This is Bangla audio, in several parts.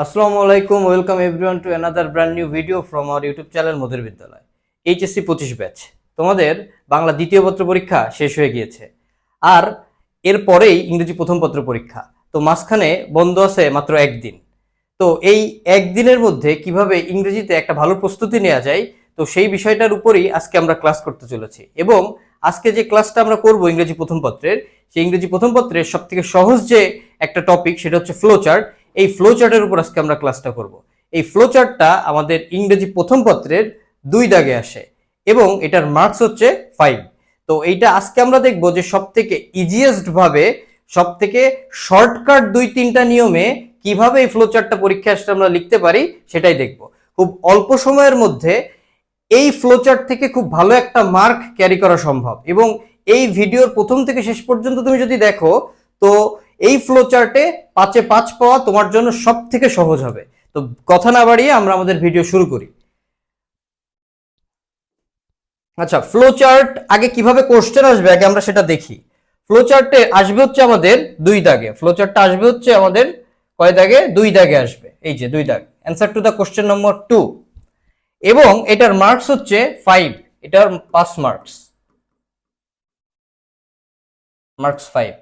আসসালামু আলাইকুম, welcome everyone to another brand new video from our YouTube channel Madhur Bidyaloy, HSC পঁচিশ ব্যাচ। তোমাদের বাংলা দ্বিতীয় পত্র পরীক্ষা শেষ হয়ে গিয়েছে। আর এরপরেই ইংরেজি প্রথম পত্র পরীক্ষা, তো মাঝখানে বন্ধ আছে মাত্র একদিন। তো এই একদিনের মধ্যে কীভাবে ইংরেজিতে একটা ভালো প্রস্তুতি নেওয়া যায়, তো সেই বিষয়টার উপরেই আজকে আমরা ক্লাস করতে চলেছি। এবং আজকে যে ক্লাসটা আমরা করব ইংরেজি প্রথম পত্রের, সেই ইংরেজি প্রথম পত্রের সব থেকে সহজ যে একটা টপিক, সেটা হচ্ছে ফ্লো চার্ট। এই ফ্লো চার্টের উপর আজকে আমরা ক্লাসটা করব। এই ফ্লো চার্টটা আমাদের ইংরেজি প্রথম পত্রের দুই দাগে আসে এবং এটার মার্কস হচ্ছে ফাইভ তো এইটা আজকে আমরা দেখব যে সব থেকে ইজিয়েস্ট ভাবে সব থেকে শর্টকাট দুই তিনটা নিয়মে কীভাবে এই ফ্লো চার্টটা পরীক্ষা আসলে আমরা লিখতে পারি সেটাই দেখব। খুব অল্প সময়ের মধ্যে এই ফ্লো চার্ট থেকে খুব ভালো একটা মার্ক ক্যারি করা সম্ভব এবং এই ভিডিওর প্রথম থেকে শেষ পর্যন্ত তুমি যদি দেখো, তো এই ফ্লো চার্টে পাঁচে পাঁচ পাওয়া তোমার জন্য সব থেকে সহজ হবে। তো কথা না বাড়িয়ে আমরা আমাদের ভিডিও শুরু করি। আচ্ছা ফ্লো চার্ট আগে কীভাবে কোশ্চেন আসবে আগে আমরা সেটা দেখি। ফ্লো চার্টে আসবে হচ্ছে আমাদের দুই দাগে। ফ্লো চার্টটা আসবে হচ্ছে আমাদের কয় দাগে? দুই দাগে আসবে। এই যে দুই দাগ। Answer to the question number two এবং এটার মার্কস হচ্ছে ফাইভ এটার পাস মার্কস মার্কস ফাইভ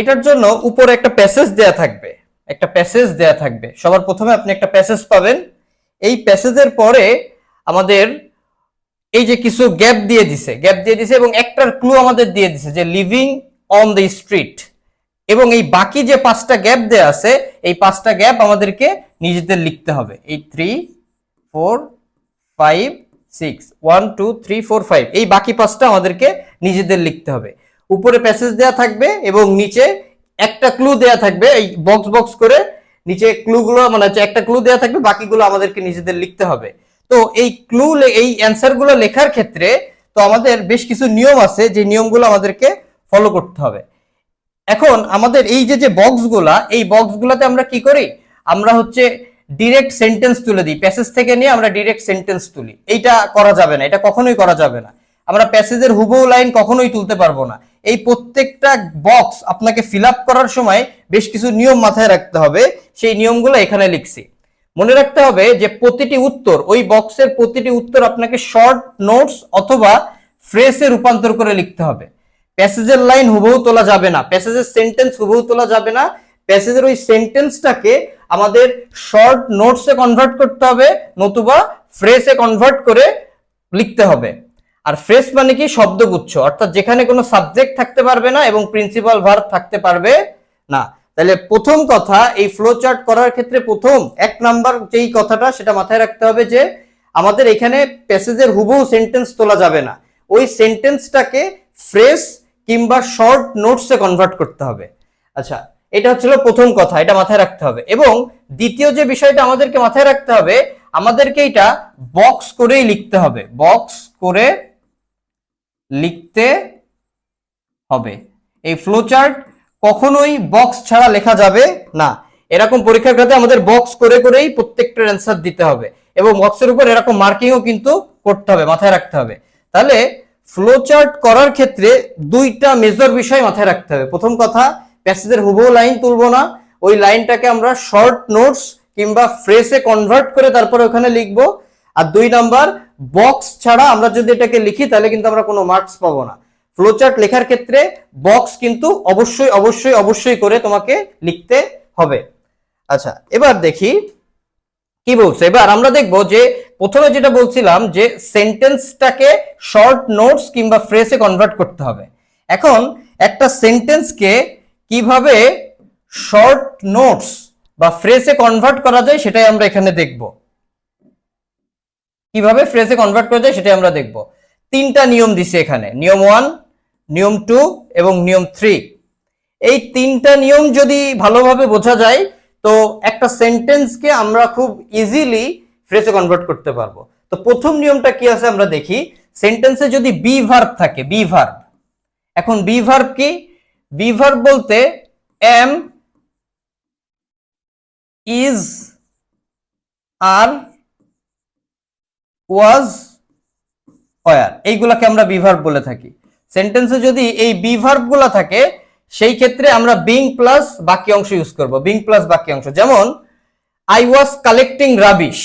এটার জন্য উপরে একটা প্যাসেজ দেয়া থাকবে। একটা প্যাসেজ দেয়া থাকবে। সবার প্রথমে আপনি একটা প্যাসেজ পাবেন। এই প্যাসেজের পরে আমাদের এই যে কিছু গ্যাপ দিয়ে দিছে গ্যাপ দিয়ে দিছে এবং একটার ক্লু আমাদের দিয়ে দিছে যে লিভিং অন দ্য স্ট্রিট এবং এই বাকি যে পাঁচটা গ্যাপ দেয়া আছে, এই পাঁচটা গ্যাপ আমাদেরকে নিজেদের লিখতে হবে। এই three four five six one two three four five এই বাকি পাঁচটা আমাদেরকে নিজেদের লিখতে হবে। উপরে প্যাসেজ দেয়া থাকবে এবং নিচে একটা ক্লু দেয়া থাকবে, এই বক্স বক্স করে নিচে ক্লুগুলো মানে হচ্ছে একটা ক্লু দেয়া থাকবে, বাকিগুলো আমাদেরকে নিজেদের লিখতে হবে। তো এই ক্লু এই অ্যান্সারগুলো লেখার ক্ষেত্রে তো আমাদের বেশ কিছু নিয়ম আছে, যে নিয়মগুলো আমাদেরকে ফলো করতে হবে। এখন আমাদের এই যে যে বক্সগুলা, এই বক্সগুলোতে আমরা কি করি? আমরা হচ্ছে ডিরেক্ট সেন্টেন্স তুলে দিই। প্যাসেজ থেকে নিয়ে আমরা ডিরেক্ট সেন্টেন্স তুলি। এইটা করা যাবে না, এটা কখনোই করা যাবে না। আমরা প্যাসেজের হুবহু লাইন কখনোই তুলতে পারব না। এই প্রত্যেকটা বক্স আপনাকে ফিল করার সময় বেশ কিছু নিয়ম মাথায় রাখতে হবে। সেই নিয়মগুলো এখানে লিখছি। মনে রাখতে হবে যে প্রতিটি উত্তর, ওই বক্সের প্রতিটি উত্তর আপনাকে শর্ট নোটস অথবা ফ্রেসে রূপান্তর করে লিখতে হবে। প্যাসেজের লাইন হুবহু তোলা যাবে না। প্যাসেজের সেন্টেন্স হুবহু তোলা যাবে না। প্যাসেজের ওই সেন্টেন্সটাকে আমাদের শর্ট নোটসে কনভার্ট করতে হবে, নতুবা ফ্রেসে কনভার্ট করে লিখতে হবে। আর ফ্রেস মানে কি? শব্দগুচ্ছ। অর্থাৎ যেখানে কোনো সাবজেক্ট থাকতে পারবে না এবং প্রিন্সিপাল ভার্ব থাকতে পারবে না। তাহলে প্রথম কথা, এই ফ্লো চার্ট করার ক্ষেত্রে প্রথম এক নাম্বার যেই কথাটা, সেটা মাথায় রাখতে হবে যে, আমাদের এখানে প্যাসেজের হুবহু সেন্টেন্স তোলা যাবে না। ওই সেন্টেন্সটাকে ফ্রেস কিংবা শর্ট নোটসে কনভার্ট করতে হবে। আচ্ছা এটা হচ্ছিল প্রথম কথা, এটা মাথায় রাখতে হবে। এবং দ্বিতীয় যে বিষয়টা আমাদেরকে মাথায় রাখতে হবে, আমাদেরকে এটা বক্স করেই লিখতে হবে। বক্স করে লিখতে হবে। এই ফ্লো চার্ট কখনোই বক্স ছাড়া লেখা যাবে না। এরকম পরীক্ষার খাতে আমাদের বক্স করে করেই প্রত্যেকটার অ্যান্সার দিতে হবে এবং বক্সের উপর এরকম মার্কিংও কিন্তু করতে হবে, মাথায় রাখতে হবে। তাহলে ফ্লো চার্ট করার ক্ষেত্রে দুইটা মেজর বিষয় মাথায় রাখতে হবে। প্রথম কথা প্যাসেজের হুবহু লাইন তুলবো না। ওই লাইনটাকে আমরা শর্ট নোটস কিংবা ফ্রেসে কনভার্ট করে তারপরে ওখানে লিখব। আর দুই নাম্বার বক্স ছাড়া আমরা যদি এটাকে লিখি, তাহলে কিন্তু আমরা কোনো মার্কস পাবো না। ফ্লোচার্ট লেখার ক্ষেত্রে বক্স কিন্তু অবশ্যই অবশ্যই অবশ্যই করে তোমাকে লিখতে হবে। আচ্ছা এবার দেখি কি বলছে। এবার আমরা দেখব যে প্রথমে যেটা বলছিলাম যে সেন্টেন্সটাকে শর্ট নোটস কিংবা ফ্রেসে কনভার্ট করতে হবে। এখন একটা সেন্টেন্সকে কীভাবে শর্ট নোটস বা ফ্রেসে কনভার্ট করা যায় সেটাই আমরা এখানে দেখব। কীভাবে ফ্রেসে কনভার্ট করা যায় সেটাই আমরা দেখব। তিনটা নিয়ম দিছে এখানে। নিয়ম ওয়ান নিয়ম টু এবং নিয়ম থ্রি এই তিনটা নিয়ম যদি ভালোভাবে বোঝা যায়, তো একটা সেন্টেন্সকে আমরা খুব ইজিলি ফ্রেসে কনভার্ট করতে পারব। তো প্রথম নিয়মটা কি আছে আমরা দেখি। সেন্টেন্সে যদি বি ভার্ব থাকে বি ভার্ব এখন বি ভার্ব কি? বি ভার্ব বলতে am is are was were এইগুলাকে আমরা বিভার্ব বলে থাকি। সেন্টেন্সে যদি এই বিভার্বগুলা থাকে, সেই ক্ষেত্রে আমরা বিং প্লাস বাকি অংশ ইউজ করব। বিং প্লাস বাকি অংশ। যেমন আই ওয়াজ কালেক্টিং রাবিশ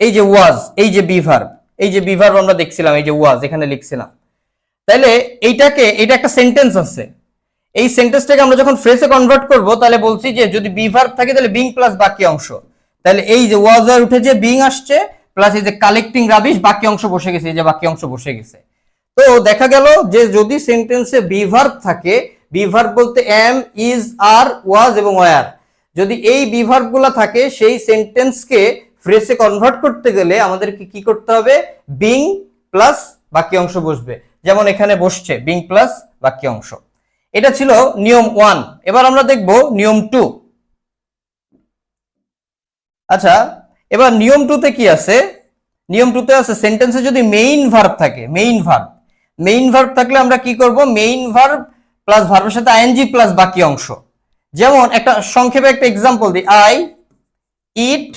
এই যে ওয়াজ এই যে বিভার এই যে বিভার আমরা দেখছিলাম, এই যে ওয়াজ এখানে লিখছিলাম। তাহলে এইটাকে, এটা একটা সেন্টেন্স আছে। এই সেন্টেন্সটাকে আমরা যখন ফ্রেসে কনভার্ট করব, তাহলে বলছি যে যদি বিভার থাকে, তাহলে বিং প্লাস বাকি অংশ। তাহলে এই যে ওয়াজ আর উঠে যে বিং আসছে প্লাস এই যে কালেক্টিং রাবিশ বাকি অংশ বসে গেছে, এই যে বাকি অংশ বসে গেছে। তো দেখা গেল যে যদি সেন্টেন্সে বিভার্ব থাকে বিভার্ব বলতে এম ইজ আর ওয়াজ এবং ওয়ার যদি এই বিভার্বগুলা থাকে, সেই সেন্টেন্সকে ফ্রেসে কনভার্ট করতে গেলে আমাদেরকে কি করতে হবে? বিং প্লাস বাকি অংশ বসবে। যেমন এখানে বসছে বিং প্লাস বাকি অংশ। এটা ছিল নিয়ম ওয়ান এবার আমরা দেখব নিয়ম টু আচ্ছা এবার নিয়ম টুতে কি আছে? নিয়ম টুতে আছে সেন্টেন্সে যদি মেইন ভার্ব থাকে মেইন ভার্ব মেইন ভার্ব থাকলে আমরা কি করব? মেইন ভার্ব প্লাস ভার্বের সাথে আইএনজি প্লাস বাকি অংশ। যেমন একটা সংক্ষেপে একটা এক্সাম্পল দিই আই ইট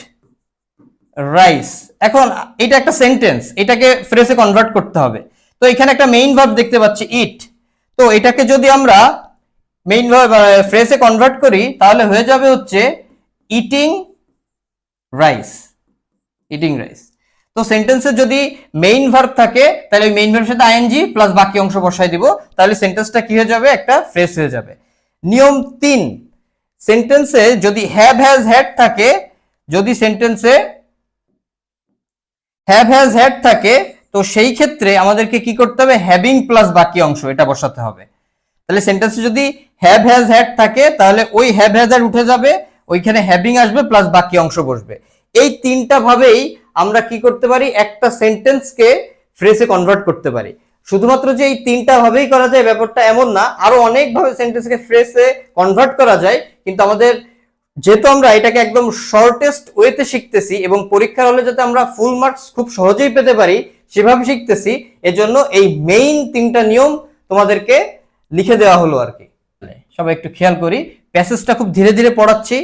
রাইস এখন এটা একটা সেন্টেন্স এটাকে ফ্রেসে কনভার্ট করতে হবে। তো এখানে একটা মেইন ভার্ব দেখতে পাচ্ছি ইট তো এটাকে যদি আমরা মেইন ভার্ব ফ্রেসে কনভার্ট করি, তাহলে হয়ে যাবে হচ্ছে ইটিং রাইস ইটিং রাইস তো সেন্টেন্সে যদি মেইন ভার্ব থাকে, তাহলে ওই মেইন ভার্বের সাথে আইএনজি প্লাস বাকি অংশ বসাই দিব, তাহলে সেন্টেন্সটা কি হয়ে যাবে? একটা ফ্রেস হয়ে যাবে। নিয়ম তিন সেন্টেন্সে যদি হ্যাভ হ্যাজ হ্যাড থাকে, যদি সেন্টেন্সে হ্যাভ হ্যাজ হ্যাড থাকে, তো সেই ক্ষেত্রে আমাদেরকে কি করতে হবে? হ্যাভিং প্লাস বাকি অংশ, এটা বসাতে হবে। তাহলে সেন্টেন্সে যদি হ্যাভ হ্যাজ হ্যাড থাকে, তাহলে ওই হ্যাভ হ্যাজ হ্যাড উঠে যাবে ওইখানে হ্যাভিং আসবে প্লাস বাকি অংশ বসবে। এই তিনটা ভাবেই আমরা কি করতে পারি? একটা সেন্টেন্সকে ফ্রেসে কনভার্ট করতে পারি। শুধুমাত্র যে এই তিনটা ভাবেই করা যায়, ব্যাপারটা এমন না, আরও অনেক ভাবে সেন্টেন্সকে ফ্রেসে কনভার্ট করা যায়, কিন্তু আমাদের যেহেতু আমরা এটাকে একদম শর্টেস্ট ওয়েতে শিখতেছি এবং পরীক্ষার হলে যাতে আমরা ফুল মার্কস খুব সহজেই পেতে পারি, সেভাবে শিখতেছি, এজন্য এই মেইন তিনটা নিয়ম তোমাদেরকে লিখে দেওয়া হলো আর কি। সবাই একটু খেয়াল করি প্যাসেজটা খুব ধীরে ধীরে পড়াচ্ছি।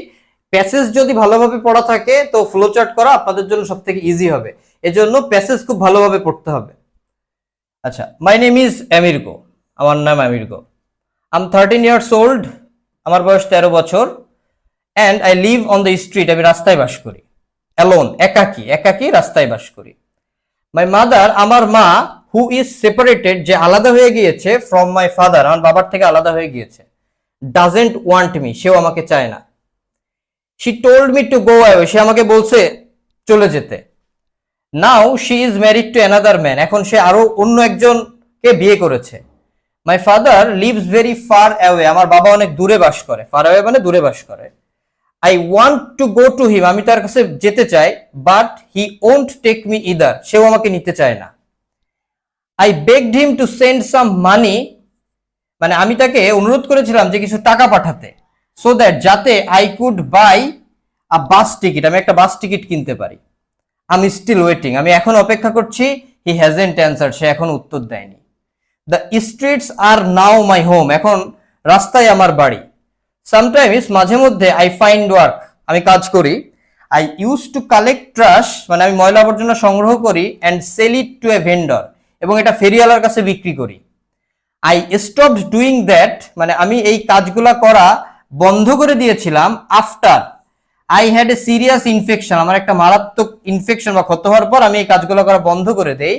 প্যাসেজ যদি ভালোভাবে পড়া থাকে, তো ফ্লো চার্ট করা আপনাদের জন্য সব থেকে ইজি হবে। এজন্য প্যাসেজ খুব ভালোভাবে পড়তে হবে। আচ্ছা মাই নেম ইজ অ্যামিরগো আমার নাম Amerigo am thirteen years old আমার বয়স তেরো বছর। And I live on the street আমি রাস্তায় বাস করি। অ্যালোন একাকি। একাকি, রাস্তায় বাস করি। মাই মাদার আমার মা হু ইজ সেপারেটেড যে আলাদা হয়ে গিয়েছে ফ্রম মাই ফাদার আমার বাবার থেকে আলাদা হয়ে গিয়েছে। ডাজেন্ট ওয়ান্ট মি সেও আমাকে চায় না। She told me to go away সে আমাকে বলছে চলে যেতে। Now she is married to another man এখন সে আরও অন্য একজনকে বিয়ে করেছে। My father lives very far away আমার বাবা অনেক দূরে বাস করে। ফার অ্যাওয়ে মানে দূরে বাস করে। I want to go to him আমি তার কাছে যেতে চাই but he won't take me either সেও আমাকে নিতে চায় না। I begged him to send some money মানে আমি তাকে অনুরোধ করেছিলাম যে কিছু টাকা পাঠাতে। সো দ্যাট যাতে I could buy a bus ticket আমি একটা বাস টিকিট কিনতে পারি। আমি স্টিল ওয়েটিং আমি এখন অপেক্ষা করছি হি হ্যাজেন্ট অ্যান্সার সে এখন উত্তর দেয়নি। The streets are now my home এখন রাস্তায় আমার বাড়ি। সামটাইমস মাঝে মধ্যে আই ফাইন্ড ওয়ার্ক আমি কাজ করি। I use to collect trash মানে আমি ময়লা আবর্জনা সংগ্রহ করি and sell it to a vendor এবং এটা ফেরিওয়ালার কাছে বিক্রি করি। আই স্টপ ডুইং দ্যাট মানে আমি এই কাজগুলা করা বন্ধ করে দিয়েছিলাম after I had a serious infection আমার একটা মারাত্মক ইনফেকশন বা ক্ষত হওয়ার পর আমি এই কাজগুলো করা বন্ধ করে দেই।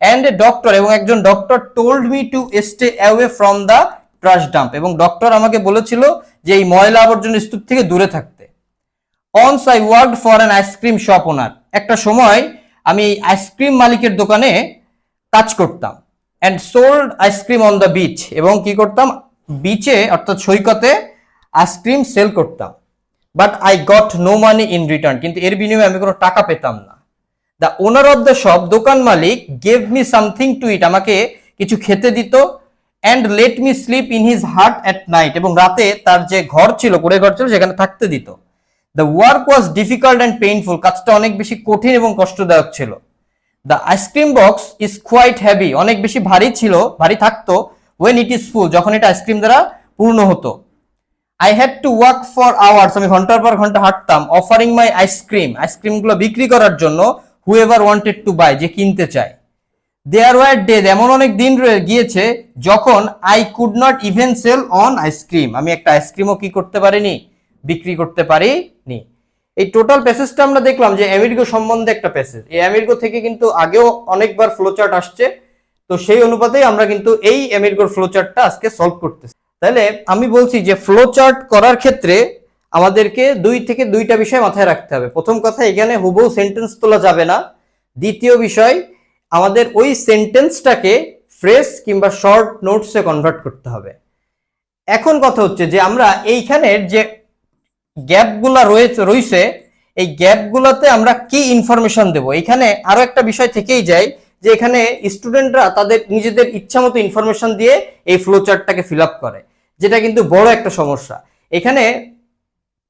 অ্যান্ড এ ডক্টর এবং একজন doctor told me to stay away from the trash dump এবং ডক্টর আমাকে বলেছিল যে এই ময়লা আবর্জনা স্তূপ থেকে দূরে থাকতে। Once I work for an ice cream shop owner একটা সময় আমি আইসক্রিম মালিকের দোকানে কাজ করতাম and sold ice cream on the beach এবং কি করতাম? বিচে অর্থাৎ সৈকতে আইসক্রিম সেল করতাম। But I got no money in return কিন্তু এর বিনিময়ে আমি কোনো টাকা পেতাম না। The owner of the shop দোকান মালিক gave me something to eat আমাকে কিছু খেতে দিত and let me sleep in his hut at night এবং রাতে তার যে ঘর ছিল, কুড়ে ঘর ছিল, সেখানে থাকতে দিত। The work was difficult and painful কাজটা অনেক বেশি কঠিন এবং কষ্টদায়ক ছিল। The ice cream box is quite heavy অনেক বেশি ভারী ছিল, ভারী থাকতো। ওয়েন ইট ইজ ফুল যখন এটা আইসক্রিম দ্বারা পূর্ণ হতো। I had to work for hours আমি ঘণ্টার পর ঘণ্টা হাঁটতাম অফারিং মাই আইসক্রিম আইসক্রিমগুলো বিক্রি করার জন্য হু এভার ওয়ান্টেড টু বাই যে কিনতে চায়। দেয়ার ওয়ার ডে এমন অনেক দিন রয়ে গিয়েছে যখন I could not even sell one ice cream আমি একটা আইসক্রিমও কি করতে পারিনি, বিক্রি করতে পারিনি। এই টোটাল প্যাসেজটা আমরা দেখলাম যে আমেরিকো সম্বন্ধে একটা প্যাসেজ এই আমেরিকো থেকে কিন্তু আগেও অনেকবার ফ্লোচার্ট আসছে, তো সেই অনুপাতেই আমরা কিন্তু এই আমেরিকোর ফ্লোচার্টটা আজকে সলভ করতেছি। তাহলে আমি বলছি যে ফ্লো চার্ট করার ক্ষেত্রে আমাদেরকে দুই থেকে দুইটা বিষয় মাথায় রাখতে হবে। প্রথম কথা, এখানে হুবহু সেন্টেন্স তোলা যাবে না। দ্বিতীয় বিষয়, আমাদের ওই সেন্টেন্সটাকে ফ্রেশ কিংবা শর্ট নোটসে কনভার্ট করতে হবে। এখন কথা হচ্ছে যে আমরা এইখানের যে গ্যাপগুলা রয়েছে রয়েছে এই গ্যাপগুলোতে আমরা কি ইনফরমেশন দেব? এখানে আরও একটা বিষয় থেকেই যায় যে এখানে স্টুডেন্টরা তাদের নিজেদের ইচ্ছা মতো ইনফরমেশন দিয়ে এই ফ্লো চার্টটাকে ফিল করে। যেটা কিন্তু বড় একটা সমস্যা। এখানে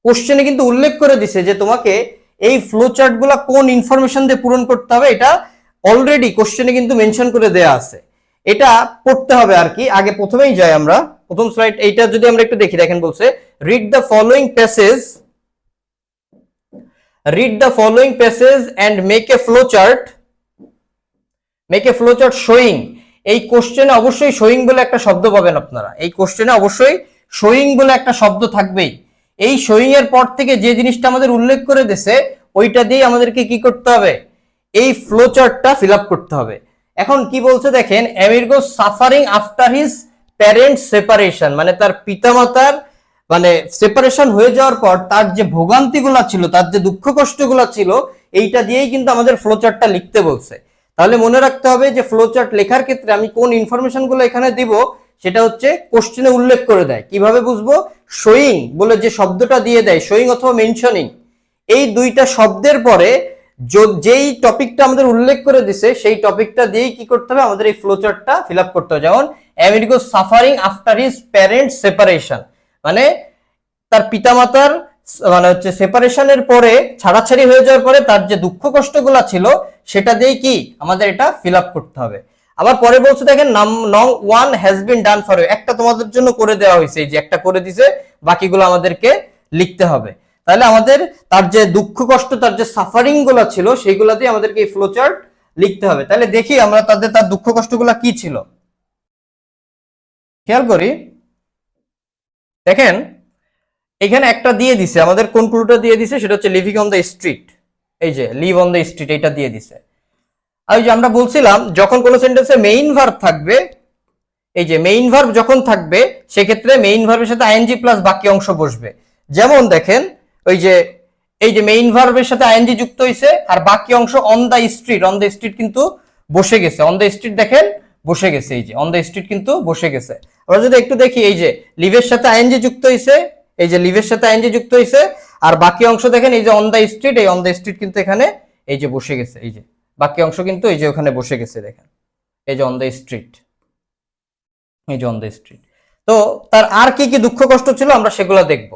কোশ্চেনে কিন্তু উল্লেখ করে দিছে যে তোমাকে এই ফ্লো চার্টগুলো কোন ইনফরমেশন দিয়ে পূরণ করতে হবে, এটা অলরেডি কোশ্চেনে কিন্তু মেনশন করে দেয়া আছে। এটা পড়তে হবে আর কি, আগে প্রথমেই যাই আমরা। প্রথম স্লাইড এইটা যদি আমরা একটু দেখি, দেখেন বলছে read the following passage read the following passage and make a flow chart make a flow chart showing এই কোশ্চেনে অবশ্যই শোয়িং বলে একটা শব্দ পাবেন আপনারা। এই কোশ্চেনে অবশ্যই শোয়িং বলে একটা শব্দ থাকবেই। এই শোয়িং এর পর থেকে যে জিনিসটা আমাদের উল্লেখ করে দিছে ওইটা দিয়ে আমাদেরকে কি করতে হবে? এই ফ্লো চার্টটা ফিল করতে হবে। এখন কি বলছে দেখেন Amerigo suffering after his parent separation মানে তার পিতামাতার মানে সেপারেশন হয়ে যাওয়ার পর তার যে ভোগান্তিগুলো ছিল, তার যে দুঃখ কষ্টগুলো ছিল, এইটা দিয়েই কিন্তু আমাদের ফ্লো চার্টটা লিখতে বলছে। তাহলে মনে রাখতে হবে যে ফ্লো চার্ট লেখার ক্ষেত্রে আমি কোন ইনফরমেশনগুলো এখানে দিব, সেটা হচ্ছে কোশ্চেনে উল্লেখ করে দেয়। কীভাবে বুঝব? শোয়িং বলে যে শব্দটা দিয়ে দেয় শোয়িং অথবা মেনশনিং এই দুইটা শব্দের পরে যেই টপিকটা আমাদের উল্লেখ করে দিছে, সেই টপিকটা দিয়েই কি করতে হবে? আমাদের এই ফ্লোচার্টটা ফিল আপ করতে হবে। যেমন Amerigo suffering after his parent separation মানে তার পিতামাতার মানে হচ্ছে সেপারেশনের পরে ছাড়াছাড়ি হয়ে যাওয়ার পরে তার যে দুঃখ কষ্টগুলো ছিল, সেটা দিয়েই কি আমাদের এটা ফিল করতে হবে। আবার পরে বলছে, দেখেন নাম নং one has been done for একটা তোমাদের জন্য করে দেওয়া হয়েছে, এই যে একটা করে দিছে, বাকিগুলো আমাদেরকে লিখতে হবে। তাহলে আমাদের তার যে দুঃখ কষ্ট, তার যে সাফারিংগুলো ছিল, সেইগুলো দিয়ে আমাদেরকে এই ফ্লো চার্ট লিখতে হবে। তাহলে দেখি আমরা তাদের, তার দুঃখ কষ্টগুলো কি ছিল। খেয়াল করি। দেখেন এখানে একটা দিয়ে দিছে, আমাদের কোন ক্লুটা দিয়ে দিছে? সেটা হচ্ছে লিভিং অন দ্য স্ট্রিট এই যে লিভ অন দ্য স্ট্রিট এটা দিয়ে দিছে। আর যে আমরা বলছিলাম, যখন কোনো সেন্টেন্সে মেইন ভার্ব থাকবে, এই যে মেইন ভার্ব যখন থাকবে, সেক্ষেত্রে মেইন ভার্বের সাথে আইএনজি প্লাস বাকি অংশ বসবে। যেমন দেখেন, ওই যে, এই যে মেইন ভার্বের সাথে আইএনজি যুক্ত হয়েছে আর বাকি অংশ on the street on the street কিন্তু বসে গেছে। অন দ্য স্ট্রিট দেখেন, বসে গেছে, এই যে অন দ্য স্ট্রিট কিন্তু বসে গেছে। আমরা যদি একটু দেখি, এই যে লিভের সাথে আইএনজি যুক্ত হয়েছে এই যে লিভের সাথে আইএনজি যুক্ত হয়েছে আর বাকি অংশ দেখেন, এই যে অন দ্য স্ট্রিট এই অন দ্য স্ট্রিট কিন্তু এখানে এই যে বসে গেছে, এই যে। বাকি অংশ কিন্তু এই যে ওখানে বসে গেছে, দেখেন। এই যে অন দ্য স্ট্রিট এই যে অন দ্য স্ট্রিট তো তার আর কি কি দুঃখ কষ্ট ছিল আমরা সেগুলো দেখব।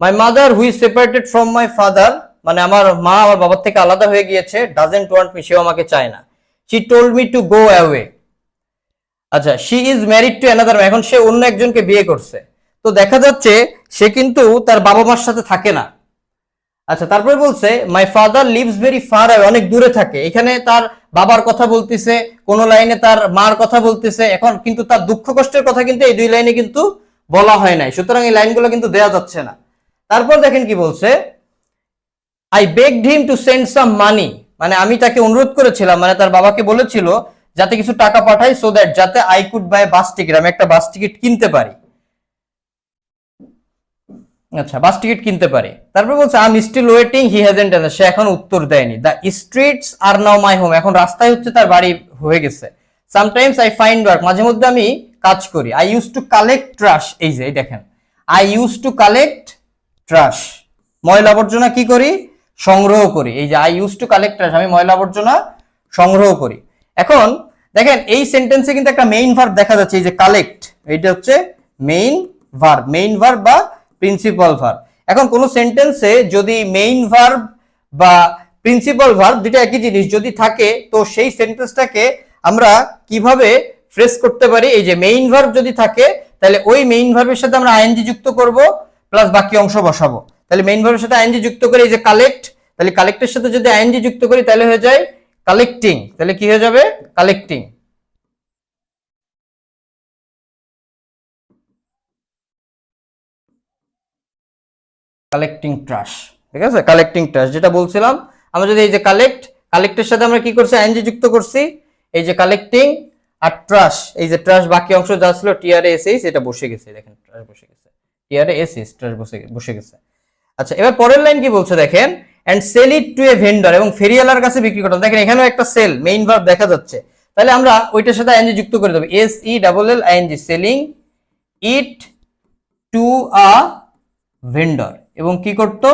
My mother who separated from my father মানে আমার মা আমার বাবার থেকে আলাদা হয়ে গিয়েছে ডাজেন্ট ওয়ান্ট মি সেও আমাকে চায় না। She told me to go away আচ্ছা she is married to another এখন সে অন্য একজনকে বিয়ে করছে। তো দেখা যাচ্ছে সে কিন্তু তার বাবা মার সাথে থাকে না। আচ্ছা তারপরে বলছে my father lives very far অনেক দূরে থাকে। এখানে তার বাবার কথা বলতেছে, কোন লাইনে তার মার কথা বলতেছে। এখন কিন্তু তার দুঃখ কষ্টের কথা কিন্তু এই দুই লাইনে কিন্তু বলা হয় নাই। সুতরাং এই লাইনগুলো কিন্তু দেয়া যাচ্ছে না। তারপর দেখেন কি বলছে I begged him to send some money মানে আমি তাকে অনুরোধ করেছিলাম মানে তার বাবাকে বলেছিল, যাতে কিছু টাকা পাঠাই সো দ্যাট যাতে I could buy bus ticket আমি একটা বাস টিকিট কিনতে পারি। আচ্ছা বাস টিকিট কিনতে পারে। তারপর বলছে I am still waiting he hasn't সে এখন উত্তর দেয়নি। The streets are now my home এখন রাস্তায় হচ্ছে তার বাড়ি হয়ে গেছে। সামটাইমস আই ফাইন্ড ওয়ার্ক মাঝে মধ্যে আমি কাজ করি। I use to collect trash এই যে দেখেন। I use to collect trash ময়লা আবর্জনা কি করি? সংগ্রহ করি। এই যে I use to collect trash আমি ময়লা আবর্জনা সংগ্রহ করি। এখন দেখেন, এই সেন্টেন্সে কিন্তু একটা মেইন ভার্ব দেখা যাচ্ছে, এই যে কালেক্ট এইটা হচ্ছে মেইন ভার্ব মেইন ভার্ব বা প্রিন্সিপাল ভার্ব এখন কোন সেন্টেন্সে যদি মেইন ভার্ব বা প্রিন্সিপাল ভার্ব দুটো একই জিনিস যদি থাকে, তো সেই সেন্টেন্সটাকে আমরা কীভাবে ফ্রেস করতে পারি? এই যে মেইন ভার্ব যদি থাকে, তাহলে ওই মেইন ভার্বের সাথে আমরা আইএনজি যুক্ত করব প্লাস বাকি অংশ বসাবো। তাহলে মেইন ভার্বের সাথে আইএনজি যুক্ত করে এই যে কালেক্ট তাহলে কালেক্টের সাথে যদি আইএনজি যুক্ত করি, তাহলে হয়ে যায় কালেক্টিং তাহলে কি হয়ে যাবে? কালেক্টিং কালেক্টিং ট্রাশ ঠিক আছে? কালেক্টিং ট্রাশ যেটা বলছিলাম, আমরা যদি এই যে কালেক্ট কালেক্টের সাথে আমরা কি করছি? আইএনজি যুক্ত করছি। এই যে কালেক্টিং আর ট্রাশ এই যে ট্রাশ বাকি অংশ যা ছিল টিআরএ এসএইচ এটা বসে গেছে, দেখেন ট্রাশ বসে গেছে। টিআরএ এসএইচ ট্রাশ বসে বসে গেছে। আচ্ছা এবার পরের লাইন কি বলছে দেখেন? And sell it to a vendor এবং ফেরিয়ালার কাছে বিক্রি করতে দেখেন, এখানেও একটা সেল মেইন ভার্ব দেখা যাচ্ছে। তাহলে আমরা ওইটার সাথে আইএনজি যুক্ত করে দেবো। S E double L I N G selling it to a vendor এবং কি করতো?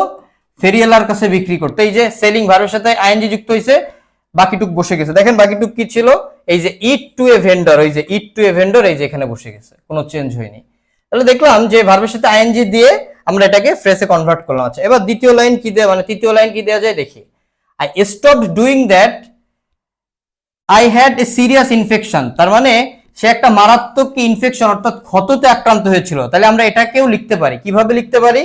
ফেরিয়ালার কাছে বিক্রি করতো। এই যে সেলিং ভার্বের সাথে আইএনজি যুক্ত হয়েছে বাকিটুক বসে গেছে। দেখেন বাকিটুক কি ছিল? এই যে ইট টু এ ভেন্ডর ওই যে ইট টু এ ভেন্ডর এই যে এখানে বসে গেছে। কোনো চেঞ্জ হয়নি। তাহলে দেখলাম যে ভার্বের সাথে আইএনজি দিয়ে আমরা এটাকে ফ্রেসে কনভার্ট করলাম। আচ্ছা এবার দ্বিতীয় লাইন কি দেওয়া মানে তৃতীয় লাইন কি দেওয়া যায়? দেখি। I stop doing that I had a serious infection তার মানে সে একটা মারাত্মক ইনফেকশন অর্থাৎ ক্ষততে আক্রান্ত হয়েছিল। তাহলে আমরা এটাকেও লিখতে পারি। কীভাবে লিখতে পারি?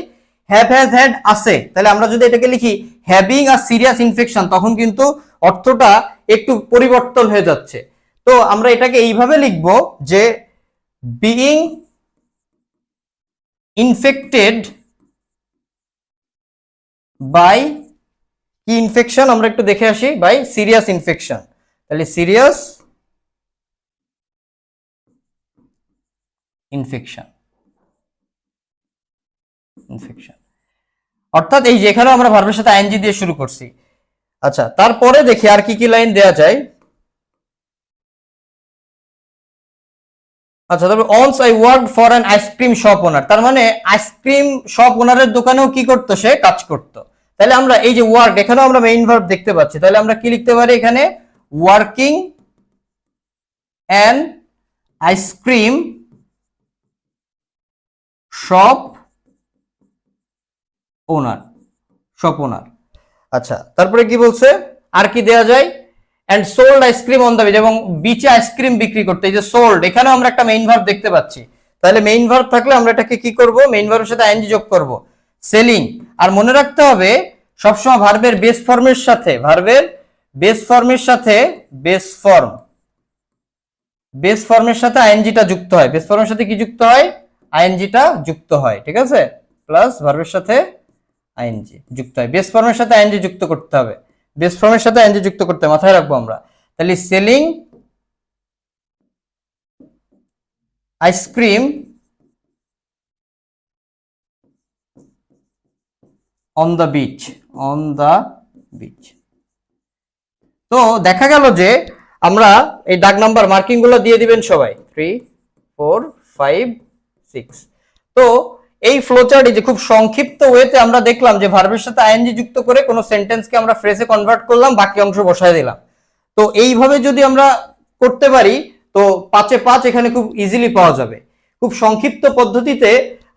হ্যাভ হ্যাজ হ্যাড আছে। তাহলে আমরা যদি এটাকে লিখি হ্যাভিং আ সিরিয়াস ইনফেকশন তখন কিন্তু অর্থটা একটু পরিবর্তন হয়ে যাচ্ছে। তো আমরা এটাকে এইভাবে লিখব যে বিইং ইনফেক্টেড বাই কি ইনফেকশন আমরা একটু দেখে আসি বাই সিরিয়াস ইনফেকশন তাহলে সিরিয়াস ইনফেকশন ইনফেকশন অর্থাৎ এই যেখানে আমরা ভার্বের সাথে আইএনজি দিয়ে শুরু করছি। আচ্ছা তারপরে দেখি আর কি কি লাইন দেয়া যায়। আচ্ছা তারপর once I work for an ice cream shop owner তার মানে আইসক্রিম শপ ওনারের দোকানেও কি করতো সে? কাজ করতো। তাহলে আমরা এই যে ওয়ার্ক এখানেও আমরা মেইন ভার্ব দেখতে পাচ্ছি। তাহলে আমরা কি লিখতে পারি এখানে? Working an ice cream shop owner shop আচ্ছা তারপরে কি বলছে? আর কি দেয়া যায়? And sold ice cream on the beach এবং বিচে আইসক্রিম বিক্রি করতে। এই যে সোল্ড এখানেও আমরা একটা মেইন ভার্ব দেখতে পাচ্ছি। তাহলে মেইন ভার্ব থাকলে আমরা এটাকে কি করব? মেইন ভার্বের সাথে আইএনজি যোগ করব। সেলিং আর মনে রাখতে হবে, সবসময় ভার্বের বেস ফর্মের সাথে ভার্বের বেস ফর্মের সাথে বেস ফর্ম বেস ফর্মের সাথে আইএনজিটা যুক্ত হয়। বেস ফর্মের সাথে কি যুক্ত হয়? আইএনজিটা যুক্ত হয়, ঠিক আছে? প্লাস ভার্বের সাথে আইএনজি যুক্ত হয়। বেস ফর্মের সাথে আইএনজি যুক্ত করতে হবে। বেস ফর্মের সাথে আইএনজি যুক্ত করতে মাথায় রাখব আমরা। তাহলে selling ice cream on the beach on the beach তো দেখা গেল যে আমরা এই দাগ নাম্বার মার্কিংগুলো দিয়ে দিবেন সবাই। থ্রি ফোর ফাইভ সিক্স তো এই ফ্লোচার্ট এই যে খুব সংক্ষিপ্ত ওয়েতে আমরা দেখলাম যে ভার্বের সাথে আইএনজি যুক্ত করে কোনো সেন্টেন্সকে আমরা ফ্রেজে কনভার্ট করলাম, বাকি অংশ বসায় দিলাম। তো এইভাবে যদি আমরা করতে পারি, তো পাঁচে পাঁচ এখানে খুব ইজিলি পাওয়া যাবে। খুব সংক্ষিপ্ত পদ্ধতিতে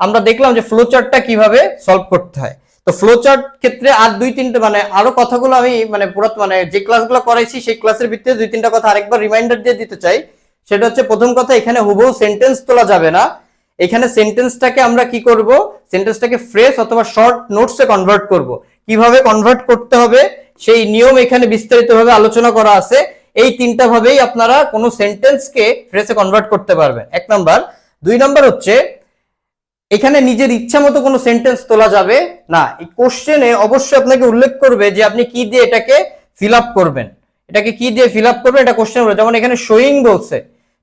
আমরা দেখলাম যে ফ্লোচার্টটা কীভাবে সলভ করতে হয়। তো ফ্লোচার্ট ক্ষেত্রে আর দুই তিনটে মানে আরও কথাগুলো আমি মানে পুরো মানে যে ক্লাসগুলো করাইছি, সেই ক্লাসের ভিত্তিতে দুই তিনটা কথা আরেকবার রিমাইন্ডার দিয়ে দিতে চাই। সেটা হচ্ছে, প্রথম কথা, এখানে হুবহু সেন্টেন্স তোলা যাবে না। এখানে সেন্টেন্সটাকে আমরা কি করব? সেন্টেন্সটাকে ফ্রেশ অথবা শর্ট নোটসে কনভার্ট করব। কীভাবে কনভার্ট করতে হবে? সেই নিয়ম এখানে বিস্তারিতভাবে আলোচনা করা আছে। এই তিনটা ভাবেই আপনারা কোনো সেন্টেন্সকে ফ্রেশে কনভার্ট করতে পারবেন। এক নাম্বার। দুই নাম্বার হচ্ছে, এখানে নিজের ইচ্ছা মতো কোনো সেন্টেন্স তোলা যাবে না। এই কোশ্চেনে অবশ্যই আপনাকে উল্লেখ করবে যে আপনি কি দিয়ে এটাকে ফিল আপ করবেন। এটাকে কি দিয়ে ফিল আপ করবেন? এটা কোশ্চেন যেমন এখানে শোয়িং বলছে।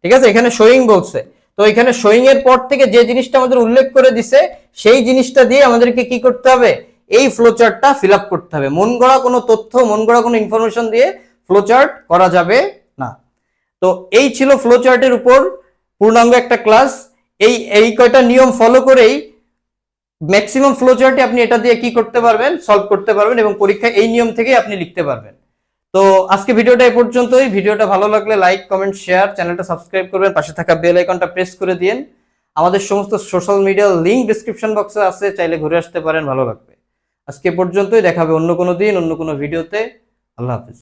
ঠিক আছে? এখানে শোয়িং বলছে। তো এখানে শোয়িং এর পর থেকে যে জিনিসটা আমাদের উল্লেখ করে দিছে, সেই জিনিসটা দিয়ে আমাদেরকে কি করতে হবে? এই ফ্লোচার্টটা ফিল করতে হবে। মন গড়া কোনো তথ্য, মন গড়া কোনো ইনফরমেশন দিয়ে ফ্লোচার্ট করা যাবে না। তো এই ছিল ফ্লোচার্টের উপর পূর্ণাঙ্গ একটা ক্লাস এই এই কয়টা নিয়ম ফলো করেই ম্যাক্সিমাম ফ্লোচার্টে আপনি এটা দিয়ে কি করতে পারবেন সলভ করতে পারবেন এবং পরীক্ষায় এই নিয়ম থেকেই আপনি লিখতে পারবেন। তো আজকে ভিডিওটা এই পর্যন্তই। ভিডিওটা ভালো লাগলে লাইক কমেন্ট শেয়ার চ্যানেলটা সাবস্ক্রাইব করবেন, পাশে থাকা বেল আইকনটা প্রেস করে দিন। আমাদের সমস্ত সোশ্যাল মিডিয়ার লিংক ডিসক্রিপশন বক্সে আছে, চাইলে ঘুরে আসতে পারেন, ভালো লাগবে। আজকে পর্যন্তই দেখাবে অন্য কোনো দিন, অন্য কোনো ভিডিওতে আল্লাহ হাফিজ।